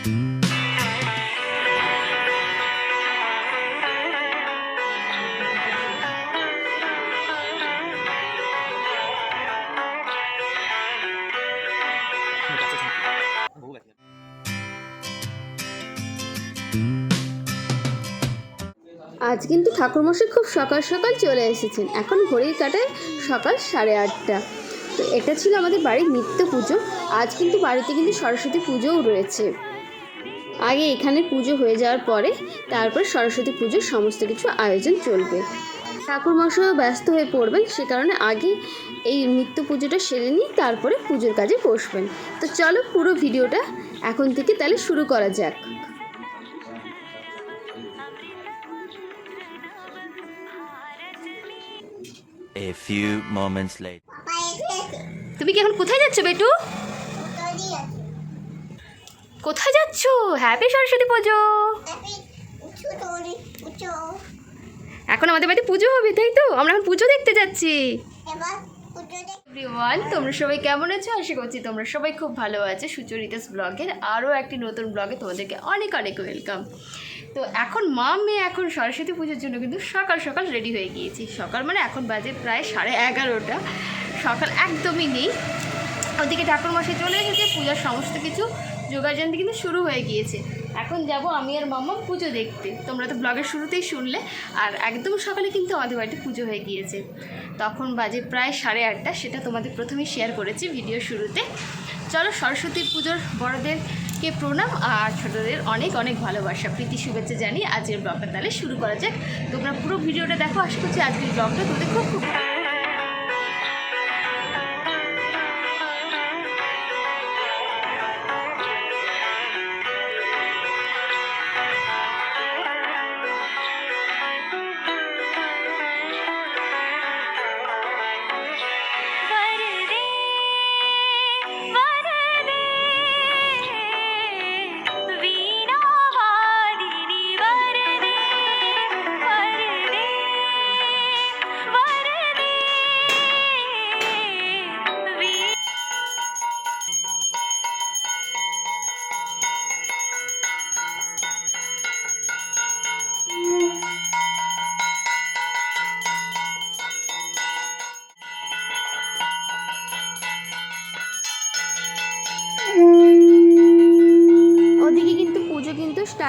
আজ কিন্তু ঠাকুরমশাই খুব সকাল সকাল চলে এসেছেন। এখন ঘড়ির কাটায় সকাল সাড়ে আটটা। তো এটা ছিল আমাদের বাড়ির নিত্য পুজো। আজ কিন্তু বাড়িতে কিন্তু সরস্বতী পুজোও রয়েছে। আগে এখানে পুজো হয়ে যাওয়ার পরে তারপর সরস্বতী পুজোর সমস্ত কিছু আয়োজন চলবে। ঠাকুরমশাইও ব্যস্ত হয়ে পড়বেন সে কারণে আগে এই নিত্য পুজোটা সেরে নিয়ে তারপরে পুজোর কাজে বসবেন। তো চলো পুরো ভিডিওটা এখন থেকে তাহলে শুরু করা যাক। A few moments later. তুমি কি এখন কোথায় যাচ্ছ বেটু? কোথায় যাচ্ছ? হ্যাপি সরস্বতী পুজো। এখন আমাদের বাড়িতে পুজো হবে তাই তো? আমরা এখন পুজো দেখতে যাচ্ছি। এভরিওয়ান তোমরা সবাই কেমন আছো? আশা করছি তোমরা সবাই খুব ভালো আছে। সুচরিতাস ব্লগের আরও একটি নতুন ব্লগে তোমাদেরকে অনেক অনেক ওয়েলকাম তো এখন মা মেয়ে এখন সরস্বতী পুজোর জন্য কিন্তু সকাল সকাল রেডি হয়ে গিয়েছি। সকাল মানে এখন বাজে প্রায় সাড়ে এগারোটা। সকাল একদমই নেই। ওদিকে ঠাকুরমশাই চলে এসেছে পূজার সমস্ত কিছু। যোগাযোগ কিন্তু শুরু হয়ে গিয়েছে। এখন যাব আমি আর মাম্মা পুজো দেখতে। তোমরা তো ব্লগের শুরুতেই শুনলে। আর একদম সকালে কিন্তু আমাদের বাড়িতে পুজো হয়ে গিয়েছে। তখন বাজে প্রায় সাড়ে আটটা। সেটা তোমাদের প্রথমেই শেয়ার করেছি ভিডিও শুরুতে। চলো সরস্বতী পুজোর বড়দেরকে প্রণাম। আর ছোটদের অনেক অনেক ভালোবাসা। প্রীতি শুভেচ্ছা জানি আজকের ব্লগটা তাহলে শুরু করা যাক। তোমরা পুরো ভিডিওটা দেখো। আশা করছি আজকের ব্লগটা তোমাদের খুব খুব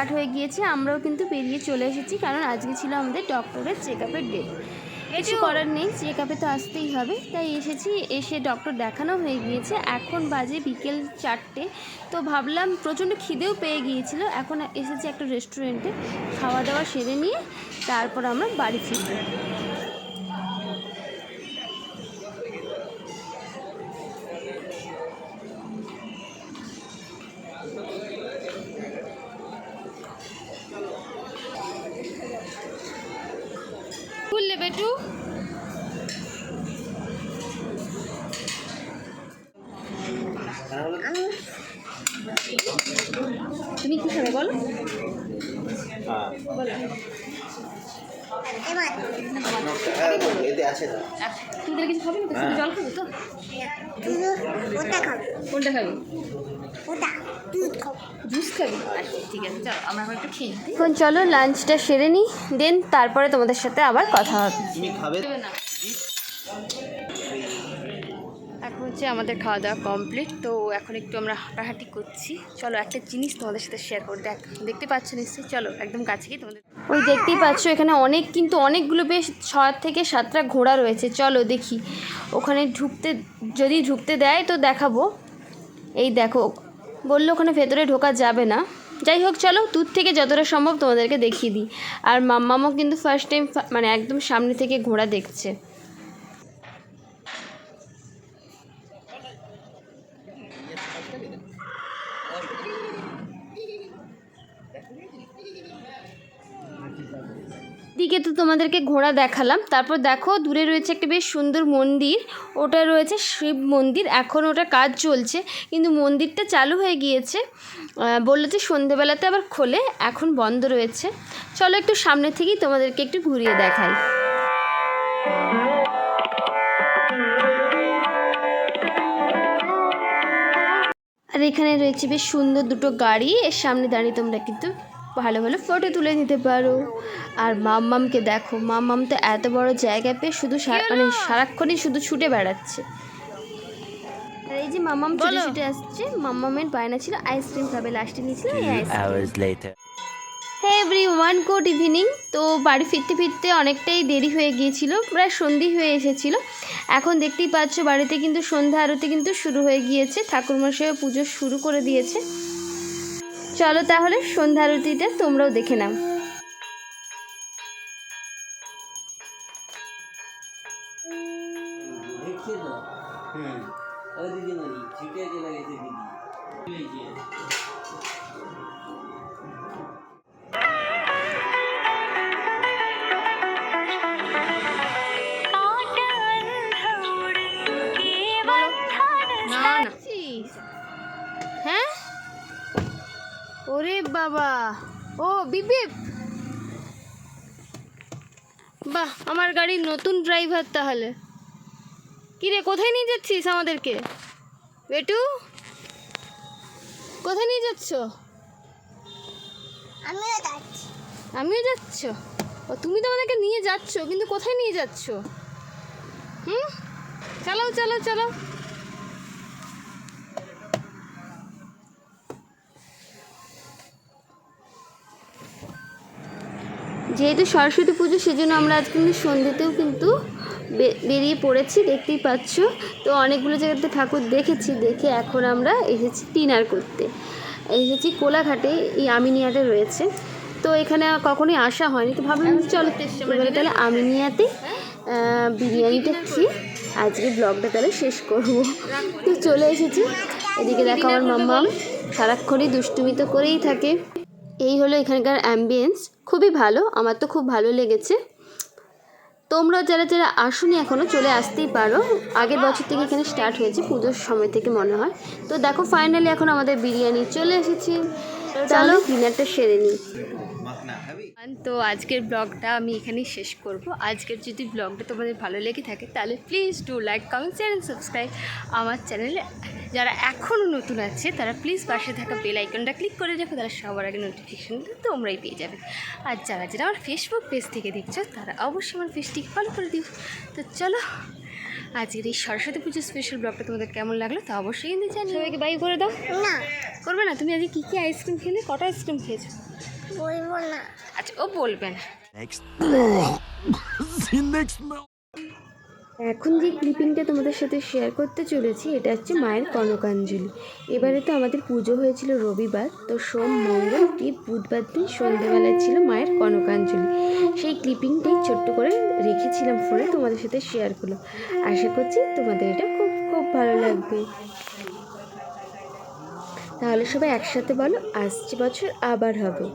স্টার্ট হয়ে গিয়েছে আমরাও কিন্তু বেরিয়ে চলে এসেছি কারণ আজকে ছিল আমাদের ডক্টরের চেক আপের ডেট কিছু করার নেই চেক আপে তো আসতেই হবে। তাই এসেছি এসে ডক্টর দেখানো হয়ে গিয়েছে। এখন বাজে বিকেল চারটে তো ভাবলাম প্রচণ্ড খিদেও পেয়ে গিয়েছিল। এখন এসেছি একটা রেস্টুরেন্টে খাওয়া দাওয়া সেরে নিয়ে তারপর আমরা বাড়ি ফিরবো। তুমি কি খাবে বলো? বলো। এতে আছে তো তুমি তাহলে কিছু খাবে না জল খাবে তো? কোনটা খাবে? জুস খাবি? ঠিক আছে চলো এখন এখন চলো লাঞ্চটা সেরে নিই দেন তারপরে তোমাদের সাথে আবার কথা হবে। তুমি খাবে না। হচ্ছে আমাদের খাওয়া দাওয়া কমপ্লিট তো এখন একটু আমরা হাঁটাহাঁটি করছি। চলো একটা জিনিস তোমাদের সাথে শেয়ার করে দেখ, দেখতে পাচ্ছ নিশ্চয়ই? চলো, একদম কাছে গিয়ে তোমাদের ওই দেখতেই পাচ্ছ, এখানে অনেক কিন্তু অনেকগুলো বেশ ছ থেকে সাতটা ঘোড়া রয়েছে। চলো দেখি। ওখানে ঢুকতে, যদি ঢুকতে দেয় তো দেখাবো। এই দেখো, বলল ওখানে ভেতরে ঢোকা যাবে না। যাই হোক, চলো, দূর থেকে যতটা সম্ভব তোমাদেরকে দেখিয়ে দিই। আর মাম্মামও কিন্তু ফার্স্ট টাইম মানে একদম সামনে থেকে ঘোড়া দেখছে। দিকে তো তোমাদেরকে ঘোড়া দেখালাম। তারপর দেখো, দূরে রয়েছে একটা বেশ সুন্দর মন্দির। ওটা রয়েছে শিব মন্দির। এখন ওটা কাজ চলছে, কিন্তু মন্দিরটা চালু হয়ে গিয়েছে। বলল যে সন্ধেবেলাতে আবার খোলে, এখন বন্ধ রয়েছে। চলো একটু সামনে থেকেই তোমাদেরকে একটু ঘুরিয়ে দেখাই। আর এখানে রয়েছে বেশ সুন্দর দুটো গাড়ি। এর সামনে দাঁড়িয়ে তোমরা কিন্তু ভালো ভালো ফটো তুলে নিতে পারো। আর মাম্মামকে দেখো মাম্মাম তো এত বড় জায়গা পেয়ে শুধু সারা- মানে সারাক্ষণই শুধু ছুটে বেড়াচ্ছে। আর এই যে মাম্মাম ছুটে ছুটে আসছে মাম্মামের বায়না ছিল আইসক্রিম খাবে লাস্টে নিয়েছিল এই আইসক্রিম হ্যাঁ এভরি ওয়ান গুড ইভিনিং তো বাড়ি ফিরতে ফিরতে অনেকটাই দেরি হয়ে গিয়েছিল প্রায় সন্ধি হয়ে এসেছিল। এখন দেখতেই পাচ্ছ বাড়িতে কিন্তু সন্ধ্যা আরতি কিন্তু শুরু হয়ে গিয়েছে ঠাকুরমশাইও পুজো শুরু করে দিয়েছে। চলো তাহলে সন্ধ্যা আরতিটা তোমরাও দেখে নাও। ছুটে দিদি। ওরে বাবা। ও বিপিপ বাহ আমার গাড়ির নতুন ড্রাইভার তাহলে। কিরে কোথায় নিয়ে যাচ্ছিস আমাদেরকে? বেটু কোথায় নিয়ে যাচ্ছ? আমিও যাচ্ছি। আমিও যাচ্ছ? ও তুমি তো আমাদেরকে নিয়ে যাচ্ছ কিন্তু কোথায় নিয়ে যাচ্ছ? হুম? চালাও চালাও চালাও। যেহেতু সরস্বতী পুজো সেজন্য আমরা আজ কিন্তু সন্ধ্যেতেও কিন্তু বেরিয়ে পড়েছি দেখতেই পাচ্ছ। তো অনেকগুলো জায়গাতে ঠাকুর দেখেছি দেখে এখন আমরা এসেছি ডিনার করতে। এসেছি কোলাঘাটে এই আমিনিয়াটা রয়েছে। তো এখানে কখনোই আসা হয়নি। তো ভাবলাম চলো এবারে তাহলে আমিনিয়াতে বিরিয়ানিটা খেয়ে আজকে ব্লগটা তাহলে শেষ করব। তো চলে এসেছি। এদিকে দেখো আমার মাম্মাম সারাক্ষণই দুষ্টুমি তো করেই থাকে। এই হলো এখানকার অ্যাম্বিয়েন্স খুবই ভালো আমার তো খুব ভালো লেগেছে। তোমরা যারা যারা আসুনি এখনও চলে আসতেই পারো। আগের বছর থেকে এখানে স্টার্ট হয়েছে পুজোর সময় থেকে মনে হয়। তো দেখো ফাইনালি এখন আমাদের বিরিয়ানি চলে এসেছে। চলো ডিনারটা সেরে নিই। তো আজকের ব্লগটা আমি এখানেই শেষ করব। আজকের যদি ব্লগটা তোমাদের ভালো লেগে থাকে, তাহলে please do like comment and subscribe আমার চ্যানেলে যারা এখনও নতুন আছে, তারা প্লিজ পাশে থাকা বেল আইকনটা ক্লিক করে রাখো তারা সবার আগে নোটিফিকেশানটা তোমরাই পেয়ে যাবে। আর যারা যারা আমার ফেসবুক পেজ থেকে দেখছ, তারা অবশ্যই আমার পেজটিকে ফলো করে দিও। তো চলো আজকের এই সরস্বতী পুজোর স্পেশাল ব্লগটা তোমাদের কেমন লাগল তা অবশ্যই কিন্তু জানি সবাইকে বাই করে দাও। না। করবে না? তুমি আজকে কী কী আইসক্রিম খেলে? কটা আইসক্রিম খেয়েছো? বলব না। আচ্ছা ও বলবে না। এখন যে ক্লিপিংটা তোমাদের সাথে শেয়ার করতে চলেছি, এটা হচ্ছে মায়ের কনকাঞ্জলি। এবারে তো আমাদের পুজো হয়েছিল রবিবার, তো সোম, মঙ্গল কি বুধবার দিন সন্ধ্যেবেলায় ছিল মায়ের কনকাঞ্জলি। সেই ক্লিপিংটাই ছোট্ট করে রেখেছিলাম ফোনে, তোমাদের সাথে শেয়ার করলাম। আশা করছি তোমাদের এটা খুব খুব ভালো লাগবে। তাহলে সবাই একসাথে বলো আসছে বছর আবার হবে।